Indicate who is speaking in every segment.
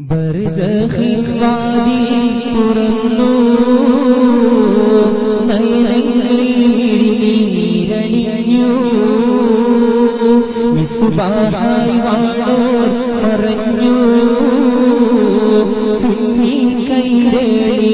Speaker 1: برزخی خوابی ترنو نئی نئی میری رنیو مصباحی وانور مرنیو سنسی کئی رنیو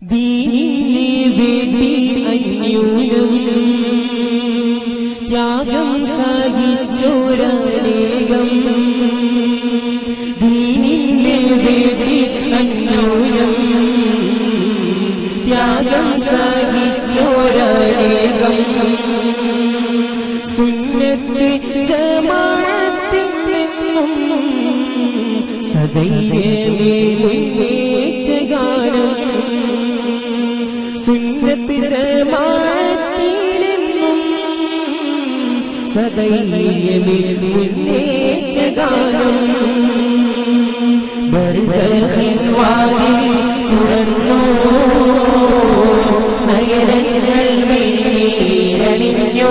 Speaker 1: ദീനിനെ വേണ്ടി അന്യൂനം ത്യാഗം സഹിച്ചോരനേകം. ജമാഅത്തിൽ നിന്നും സദൈര്യമേ മുന്നേറ്റ ഗാനം സുന്നത്ത് ജമാഅത്തിലെന്നും സദൈര്യമേ മുന്നേറ്റ ഗാനം ബർസഖിൻ വാതിൽ തുറന്നു നയനങ്ങൾ മിഴിനീരണിഞ്ഞു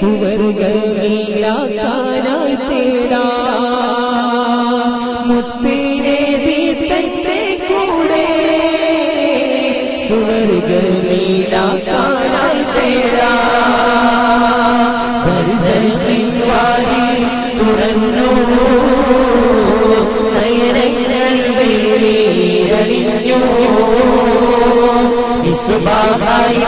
Speaker 1: സുവർഗീലാക്കാനായി തേടാ മുത്തിനെ ദീപത്തെ കൂടെ സുവർഗീലാക്കാനായി തേടാ ബർസഖിൻ വാതിൽ തുറന്നു നയനങ്ങൾ വെളിയിലണിഞ്ഞു വിസുബാഹായി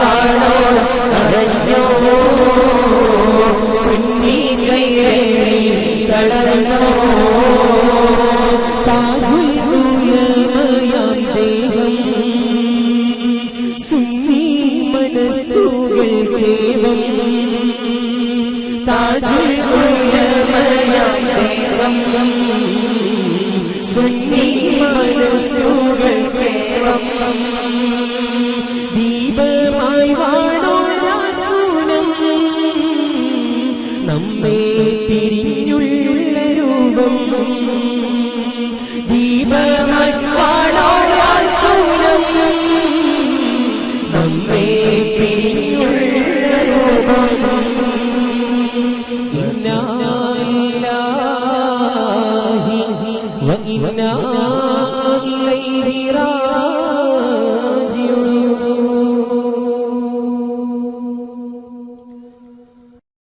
Speaker 1: ദീപമായി വാണോരാസുനം നമ്മെ പിരിഞ്ഞുള്ള രൂപം نہیں ہیرا